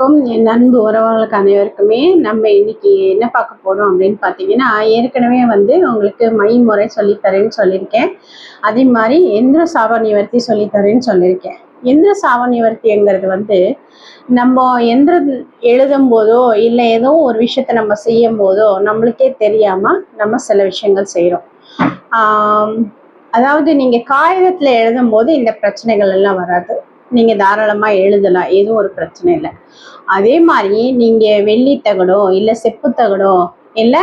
வணக்கம். என் அன்பு உறவுகளுக்கு அனைவருக்குமே நம்ம இன்னைக்கு என்ன பார்க்க போறோம் அப்படின்னு பார்த்தீங்கன்னா ஏற்கனவே வந்து உங்களுக்கு மை முறை சொல்லித்தரேன்னு சொல்லியிருக்கேன். அதே மாதிரி எந்திர சாப நிவர்த்தி சொல்லித்தரேன்னு சொல்லியிருக்கேன். எந்திர சாப நிவர்த்திங்கிறது வந்து நம்ம எந்திர எழுதும் போதோ இல்லை ஏதோ ஒரு விஷயத்த நம்ம செய்யும் போதோ நம்மளுக்கே தெரியாம நம்ம சில விஷயங்கள் செய்கிறோம் அதாவது நீங்கள் காகிதத்தில் எழுதும் போது இந்த பிரச்சனைகள் எல்லாம் வராது. நீங்கள் தாராளமாக எழுதலாம் எதுவும் ஒரு பிரச்சனை இல்லை. அதே மாதிரி நீங்கள் வெள்ளி தகடோ இல்லை செப்பு தகடோ இல்லை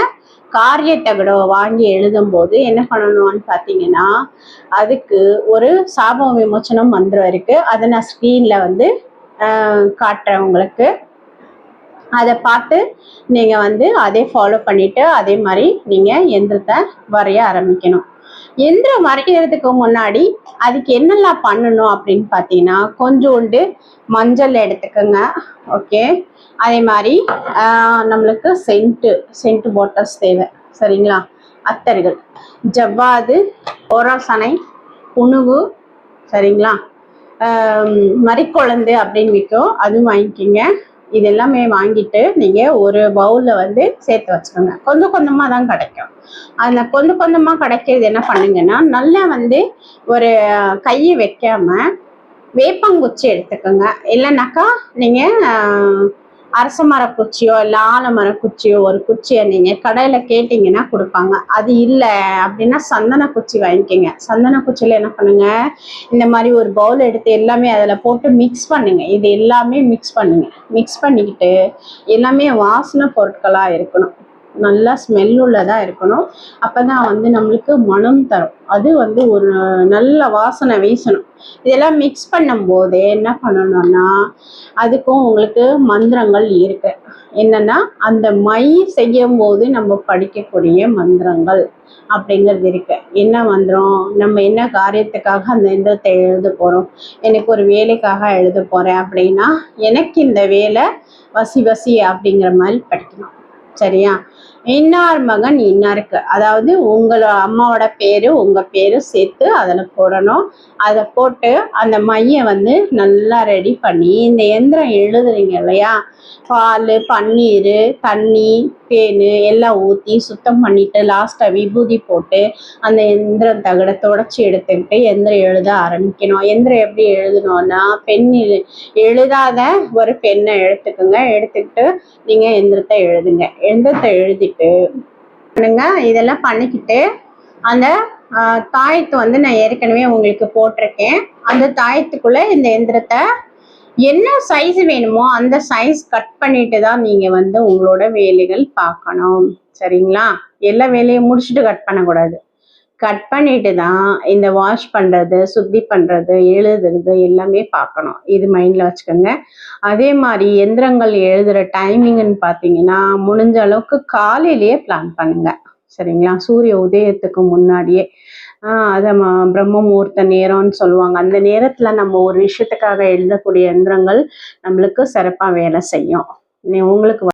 காரிய தகடோ வாங்கி எழுதும்போது என்ன பண்ணணும்னு பார்த்தீங்கன்னா அதுக்கு ஒரு சாபம் விமோச்சனம் மந்திரம் இருக்குது அதை நான் ஸ்க்ரீனில் வந்து காட்டுறேன் உங்களுக்கு. அதை பார்த்து நீங்கள் வந்து அதே ஃபாலோ பண்ணிவிட்டு அதே மாதிரி நீங்கள் எந்திரத்தை வரைய ஆரம்பிக்கணும். எந்திரம் வரைகிறதுக்கு முன்னாடி அதுக்கு என்னெல்லாம் பண்ணணும் அப்படின்னு பார்த்தீங்கன்னா கொஞ்சோண்டு மஞ்சள் எடுத்துக்கோங்க. ஓகே அதே மாதிரி நம்மளுக்கு சென்ட்டு சென்ட்டு பாட்டல்ஸ் தேவை. சரிங்களா? அத்தர்கள். ஜவ்வாது ஓராசனை உணவு சரிங்களா? மறிக்குழந்து அப்படின்னு விற்கும். அதுவும் வாங்கிக்கிங்க. இது எல்லாமே வாங்கிட்டு நீங்கள் ஒரு பவுலில் வந்து சேர்த்து வச்சுக்கோங்க. கொஞ்சம் கொஞ்சமாக தான் கிடைக்கும். அதில் கொஞ்சம் கொஞ்சமாக கிடைக்கிறது என்ன பண்ணுங்கன்னா நல்லா வந்து ஒரு கையை வைக்காம வேப்பங்குச்சி எடுத்துக்கோங்க. இல்லைனாக்கா நீங்கள் அரச மர குச்சியோ இல்லை ஆலமர குச்சியோ ஒரு குச்சியை நீங்கள் கடையில் கேட்டிங்கன்னா கொடுப்பாங்க. அது இல்லை அப்படின்னா சந்தன குச்சி வாங்கிக்கோங்க. சந்தன குச்சியில் என்ன பண்ணுங்க? இந்த மாதிரி ஒரு பவுல் எடுத்து எல்லாமே அதில் போட்டு மிக்ஸ் பண்ணுங்கள் இது எல்லாமே மிக்ஸ் பண்ணுங்கள் மிக்ஸ் பண்ணிக்கிட்டு எல்லாமே வாசனை பொருட்களாக இருக்கணும். நல்லா ஸ்மெல் உள்ளதாக இருக்கணும். அப்போ தான் வந்து நம்மளுக்கு மனம் தரும். அது வந்து ஒரு நல்ல வாசனை வீசணும். இதெல்லாம் மிக்ஸ் பண்ணும்போது என்ன பண்ணணும்னா அதுக்கும் உங்களுக்கு மந்திரங்கள் இருக்கு. என்னன்னா அந்த மை செய்யும் போது நம்ம படிக்கக்கூடிய மந்திரங்கள் அப்படிங்கிறது இருக்கு. என்ன மந்திரம்? நம்ம என்ன காரியத்துக்காக அந்த எந்திரத்தை எழுத போகிறோம் எனக்கு ஒரு வேலைக்காக எழுத போகிறேன் அப்படின்னா எனக்கு இந்த வேலை வசி வசி அப்படிங்கிற மாதிரி படிக்கணும். சரியா? இன்னார் மகன் இன்னாருக்கு. அதாவது உங்களோட அம்மாவோட பேரு உங்க பேரு சேர்த்து அதில் போடணும். அதை போட்டு அந்த மைய வந்து நல்லா ரெடி பண்ணி இந்த எந்திரம் எழுதுறீங்க இல்லையா? பால் பன்னீர் தண்ணி தேன் எல்லாம் ஊற்றி சுத்தம் பண்ணிட்டு லாஸ்ட்டாக விபூதி போட்டு அந்த எந்திரம் தகடை தொடச்சி எடுத்துக்கிட்டு எந்திரம் எழுத ஆரம்பிக்கணும். எந்திரம் எப்படி எழுதணும்னா பெண் எழுதாத ஒரு பெண்ணை எடுத்துக்கோங்க. எடுத்துக்கிட்டு நீங்கள் எந்திரத்தை எழுதுங்க. எந்திரத்தை எழுதிட்டு பண்ணுங்க. இதெல்லாம் பண்ணிக்கிட்டு அந்த தாயத்தை வந்து நான் ஏற்கனவே உங்களுக்கு போட்டிருக்கேன். அந்த தாயத்துக்குள்ள இந்த எந்திரத்தை என்ன சைஸ் வேணுமோ அந்த சைஸ் கட் பண்ணிட்டு தான் நீங்க வந்து உங்களோட வேலைகள் பார்க்கணும். சரிங்களா? எல்லா வேலையும் முடிச்சுட்டு கட் பண்ணக்கூடாது. கட் பண்ணிட்டு தான் இந்த வாஷ் பண்ணுறது சுத்தி பண்ணுறது எழுதுறது எல்லாமே பார்க்கணும். இது மைண்டில் வச்சுக்கோங்க. அதே மாதிரி எந்திரங்கள் எழுதுகிற டைமிங்னு பார்த்தீங்கன்னா முடிஞ்ச அளவுக்கு காலையிலேயே பிளான் பண்ணுங்க. சரிங்களா? சூரிய உதயத்துக்கு முன்னாடியே. அதை பிரம்ம முகூர்த்த நேரம்னு சொல்லுவாங்க. அந்த நேரத்தில் நம்ம ஒரு விஷயத்துக்காக எழுதக்கூடிய எந்திரங்கள் நம்மளுக்கு சிறப்பாக வேலை செய்யும். உங்களுக்கு